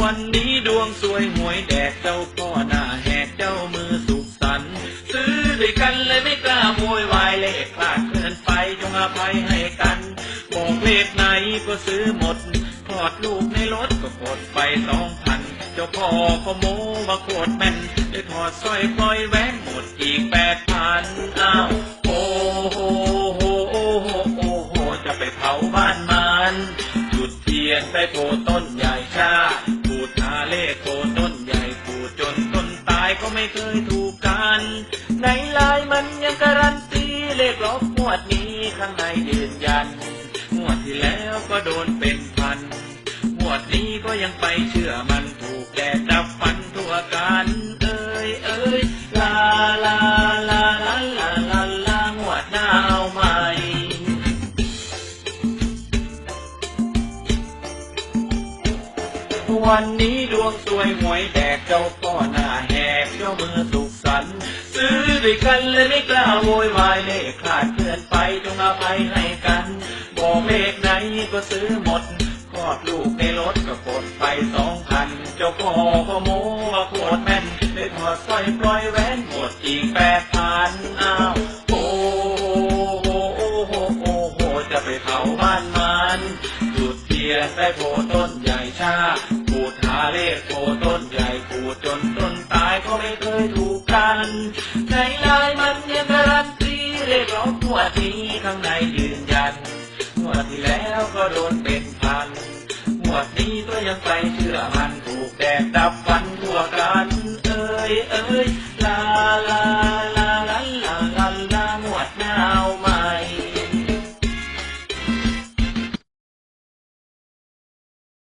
วันนี้ดวงสวยหวยแดกเจ้าพ่อหน้าแหกเจ้ามือสุขสันต์ซื้อด้วยกันเลยไม่กล้าโวยวายเลขพลาดเคลื่อนไปจงอภัยให้กันบอกเลขไหนก็ซื้อหมดคลอดลูกในรถก็กดไปสองพันเจ้าพ่อก็โมมาโคตรแม่นได้ถอดสร้อยปล่อยแหวนหมดอีกแปดพันอ้าวโอ้โหโหโอ้โหโอ้โหจะไปเผาบ้านมันจุดเทียนใต้โพต้นายก็ไม่เคยถูกกัน ในลายมันยังการันตีเลขลบงวดนี้ข้างในยืนยัน งวดที่แล้วก็โดนเป็นพัน งวดนี้ก็ยังไปเชื่อมันถูกแดด วันนี้ดวงสวยหวยแดกเจ้าพ่อหน้าแหกเจ้ามือสุขสันต์ซื้อด้วยกันเลยไม่กล้าโวยวายเลขขาดเคลื่อนไปจงอภัยให้กัน บอกเลขไหนก็ซื้อหมดคลอดลูกในรถก็กดไปสองพันเจ้าพ่อก็โมว่าโคตรแม่นเลยถอดสร้อยปล่อยแหวนหมดอีกแปดพันอ้าวโอ้โหโอ้โหโอ้โหจะไปเผาบ้านมันจุดเทียนใต้โพต้นใหญ่ชาาเลขโพต้นใหญ่ขูดจนต้นตายก็ไม่เคยถูกกันในลายมันยังการันตีเลขร้อกงวดนี้ข้างในยืนยันงวดที่แล้วก็โดนเป็นพันงวดนี้ก็ยังไปเชื่อมันถูกแดดดับฟันทั่วกัน เอ้ยเอ้ย